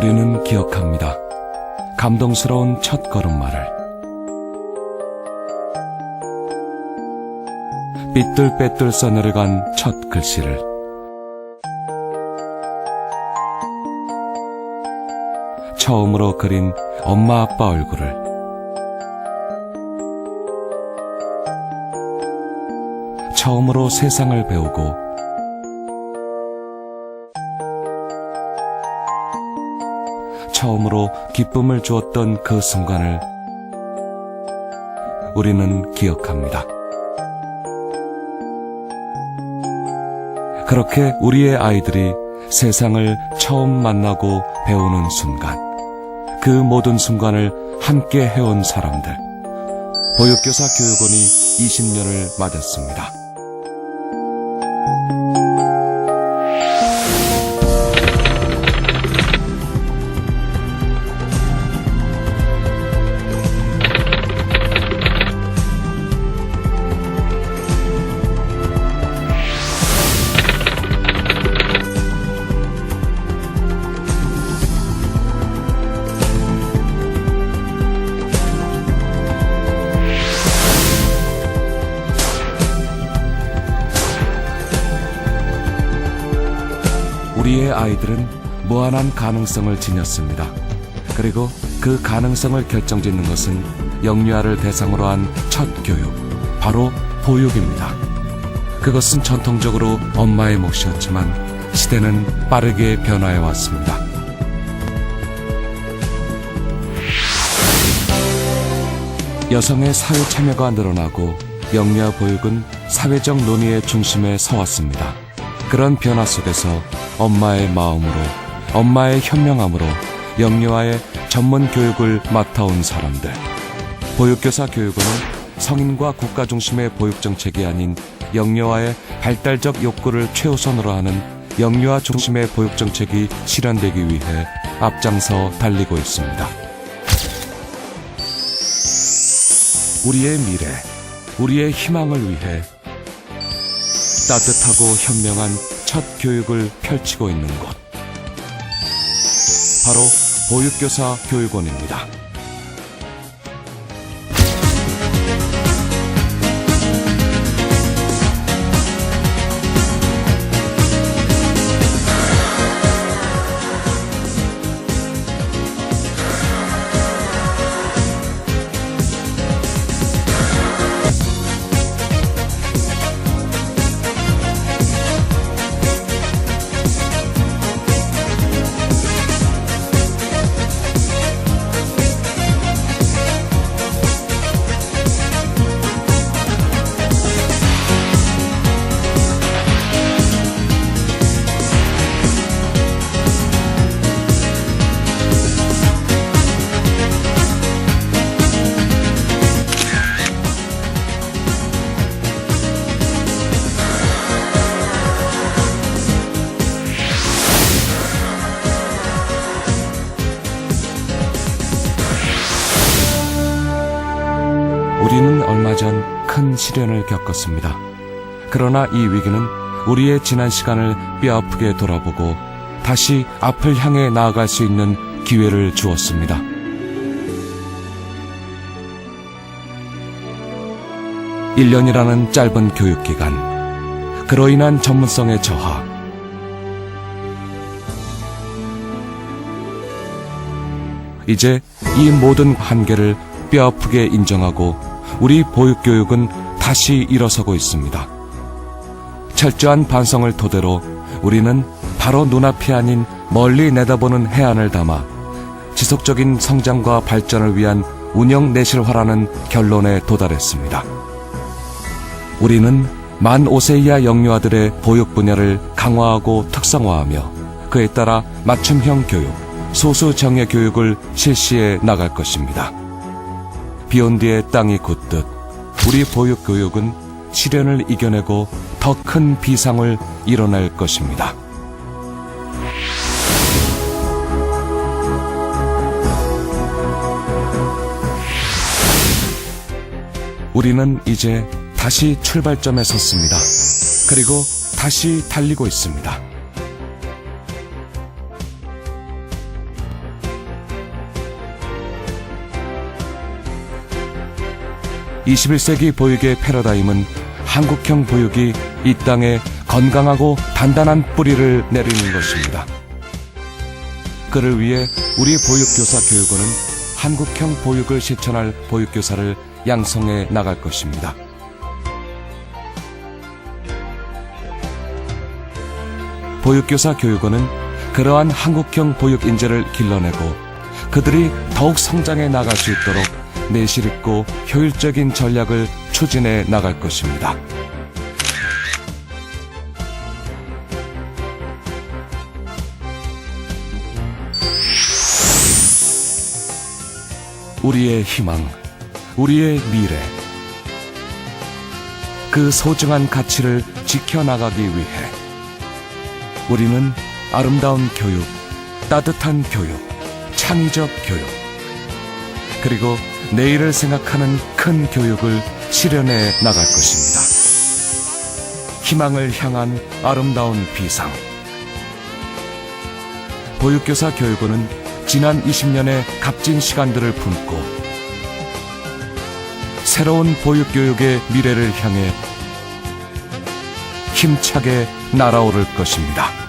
우리는 기억합니다. 감동스러운 첫 걸음마를. 삐뚤빼뚤 써내려간 첫 글씨를. 처음으로 그린 엄마 아빠 얼굴을. 처음으로 세상을 배우고 처음으로 기쁨을 주었던 그 순간을 우리는 기억합니다. 그렇게 우리의 아이들이 세상을 처음 만나고 배우는 순간, 그 모든 순간을 함께 해온 사람들, 보육교사 교육원이 20년을 맞았습니다. 아이들은 무한한 가능성을 지녔습니다. 그리고 그 가능성을 결정짓는 것은 영유아를 대상으로 한 첫 교육, 바로 보육입니다. 그것은 전통적으로 엄마의 몫이었지만 시대는 빠르게 변화해 왔습니다. 여성의 사회 참여가 늘어나고 영유아 보육은 사회적 논의의 중심에 서왔습니다. 그런 변화 속에서 엄마의 마음으로, 엄마의 현명함으로 영유아의 전문 교육을 맡아온 사람들. 보육교사 교육원은 성인과 국가 중심의 보육 정책이 아닌 영유아의 발달적 욕구를 최우선으로 하는 영유아 중심의 보육 정책이 실현되기 위해 앞장서 달리고 있습니다. 우리의 미래, 우리의 희망을 위해 따뜻하고 현명한 첫 교육을 펼치고 있는 곳. 바로 보육교사 교육원입니다. 전 큰 시련을 겪었습니다. 그러나 이 위기는 우리의 지난 시간을 뼈아프게 돌아보고 다시 앞을 향해 나아갈 수 있는 기회를 주었습니다. 일년이라는 짧은 교육기간, 그로 인한 전문성의 저하, 이제 이 모든 한계를 뼈아프게 인정하고 우리 보육교육은 다시 일어서고 있습니다. 철저한 반성을 토대로 우리는 바로 눈앞이 아닌 멀리 내다보는 해안을 담아 지속적인 성장과 발전을 위한 운영 내실화라는 결론에 도달했습니다. 우리는 만 5세 이하 영유아들의 보육 분야를 강화하고 특성화하며 그에 따라 맞춤형 교육, 소수 정예 교육을 실시해 나갈 것입니다. 비온 뒤에 땅이 굳듯 우리 보육 교육은 시련을 이겨내고 더 큰 비상을 이뤄낼 것입니다. 우리는 이제 다시 출발점에 섰습니다. 그리고 다시 달리고 있습니다. 21세기 보육의 패러다임은 한국형 보육이 이 땅에 건강하고 단단한 뿌리를 내리는 것입니다. 그를 위해 우리 보육교사 교육원은 한국형 보육을 실천할 보육교사를 양성해 나갈 것입니다. 보육교사 교육원은 그러한 한국형 보육 인재를 길러내고 그들이 더욱 성장해 나갈 수 있도록 내실 있고 효율적인 전략을 추진해 나갈 것입니다. 우리의 희망, 우리의 미래, 그 소중한 가치를 지켜나가기 위해 우리는 아름다운 교육, 따뜻한 교육, 창의적 교육, 그리고 내일을 생각하는 큰 교육을 실현해 나갈 것입니다. 희망을 향한 아름다운 비상. 보육교사 교육원은 지난 20년의 값진 시간들을 품고 새로운 보육교육의 미래를 향해 힘차게 날아오를 것입니다.